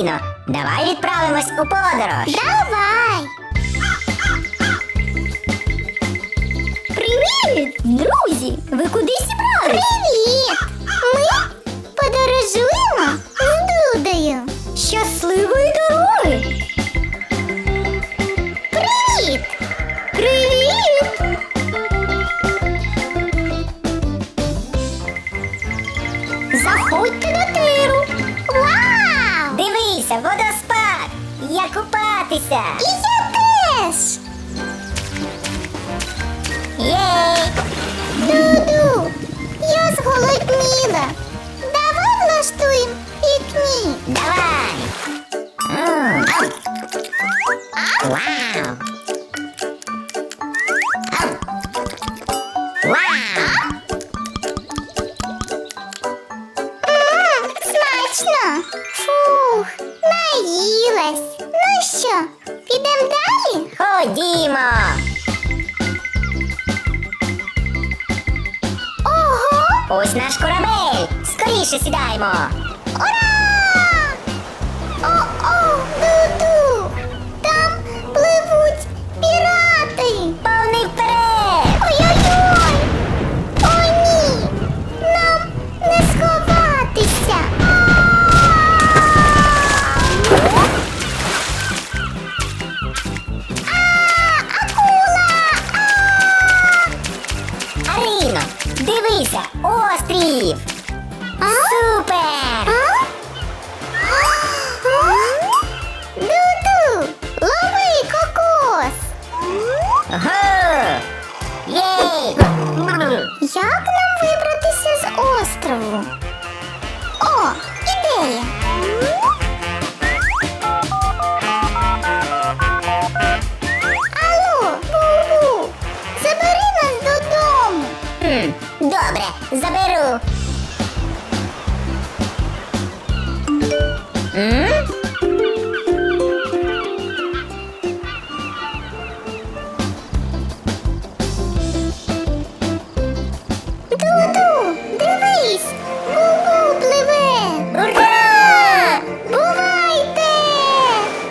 Аріно, давай відправимось у подорож. Давай! Привіт, друзі! Ви куди зібрались? Привіт! Ми подорожуємо з Дудою. Щасливої дороги! Привіт! Привіт! Заходьте до купатися! І я теж! Єй! Дуду, я зголодніла. Давай влаштуємо пікнік. Давай! Смачно. Фух, наїлась. Ну що, підемо далі? Ходімо! Ого! Ось наш корабель! Скоріше сідаємо! Ура! О-о, Дивися, острів. Супер! Ду-ду, лови кокос. Як нам вибратися з острову? О, ідея! Алло, бубу, забери нас додому. Хм, Добре, заберу. М?